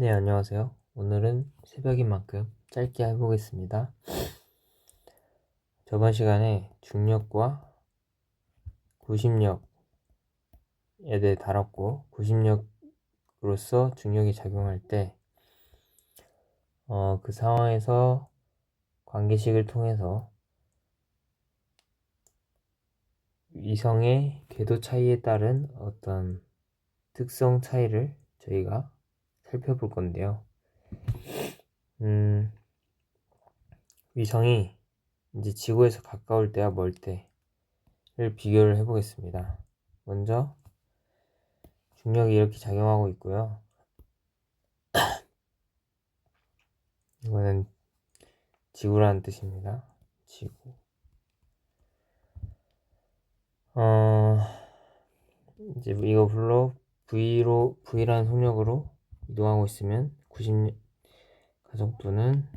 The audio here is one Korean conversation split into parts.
네, 안녕하세요. 오늘은 새벽인 만큼 짧게 해보겠습니다. 저번 시간에 중력과 구심력에 대해 다뤘고, 구심력으로서 중력이 작용할 때, 어, 그 상황에서 관계식을 통해서 위성의 궤도 차이에 따른 어떤 특성 차이를 저희가 살펴볼 건데요. 음, 위성이 이제 지구에서 가까울 때와 멀 때를 비교를 해보겠습니다. 먼저 중력이 이렇게 작용하고 있고요. 이거는 지구라는 뜻입니다. 지구. 어, 이제 이거 불러 V로, V라는 속력으로 이동하고 있으면 90 가속도는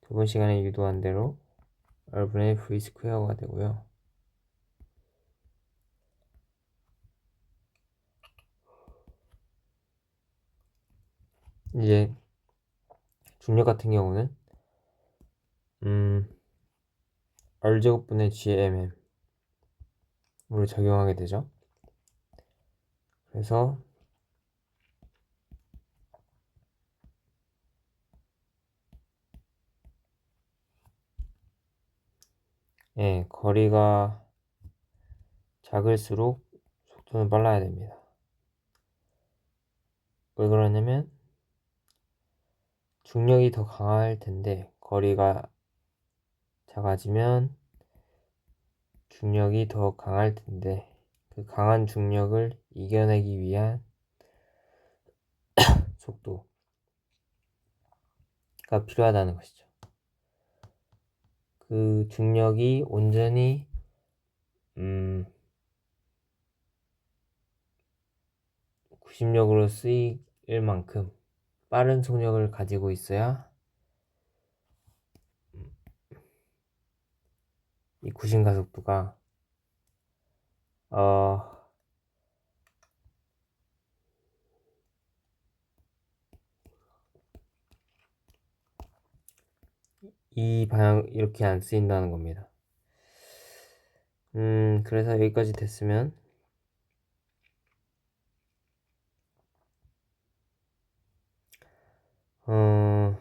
두 번 시간에 유도한 대로 R분의 V 스퀘어가 되고요. 이제 중력 같은 경우는 음 R제곱분의 GMM으로 적용하게 되죠. 그래서 예, 거리가 작을수록 속도는 빨라야 됩니다. 왜 그러냐면 중력이 더 강할 텐데 거리가 작아지면 중력이 더 강할 텐데 그 강한 중력을 이겨내기 위한 속도가 필요하다는 것이죠. 그 중력이 온전히 음, 구심력으로 쓰일 만큼 빠른 속력을 가지고 있어야 이 구심 가속도가 어, 이 방향 이렇게 안 쓰인다는 겁니다. 음, 그래서 여기까지 됐으면 어,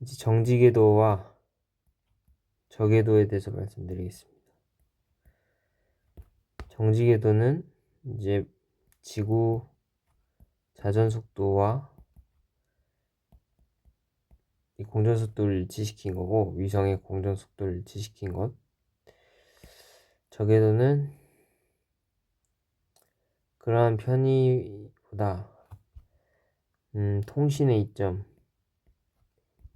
이제 정지궤도와 저궤도에 대해서 말씀드리겠습니다. 정지궤도는 이제 지구 자전 속도와 이 공전 속도를 일치시킨 거고 위성의 공전 속도를 일치시킨 것. 저궤도는 그러한 편의보다 음, 통신의 이점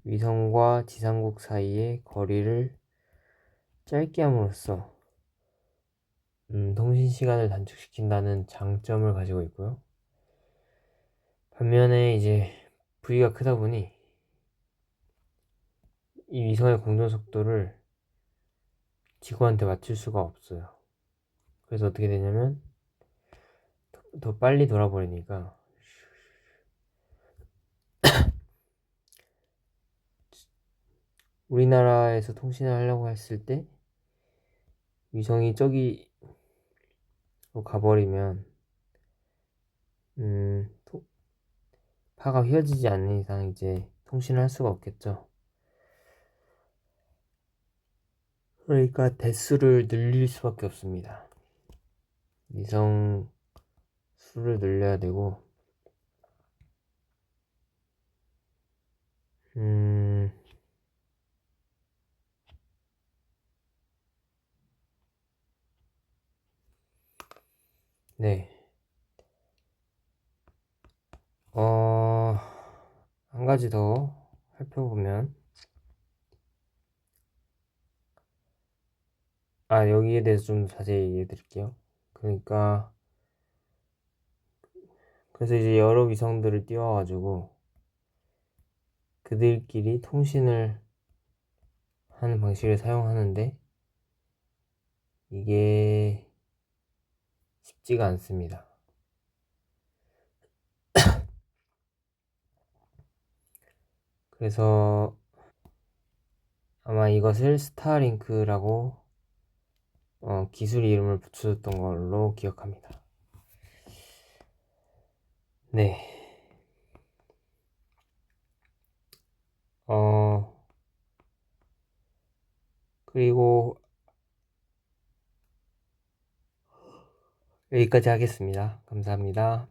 위성과 지상국 사이의 거리를 짧게 함으로써 음, 통신 시간을 단축시킨다는 장점을 가지고 있고요. 반면에 이제 V가 크다 보니 이 위성의 공전 속도를 지구한테 맞출 수가 없어요. 그래서 어떻게 되냐면 더, 더 빨리 돌아버리니까 우리나라에서 통신을 하려고 했을 때 위성이 저기 가버리면 음, 파가 휘어지지 않는 이상 이제 통신을 할 수가 없겠죠. 그러니까 대수를 늘릴 수밖에 없습니다. 위성 수를 늘려야 되고, 음, 네. 어, 한 가지 더 살펴보면, 아, 여기에 대해서 좀 자세히 얘기해 드릴게요. 그러니까, 그래서 이제 여러 위성들을 띄워가지고, 그들끼리 통신을 하는 방식을 사용하는데, 이게 쉽지가 않습니다. 그래서 아마 이것을 스타링크라고 어, 기술 이름을 붙여줬던 걸로 기억합니다. 네. 어, 그리고 여기까지 하겠습니다. 감사합니다.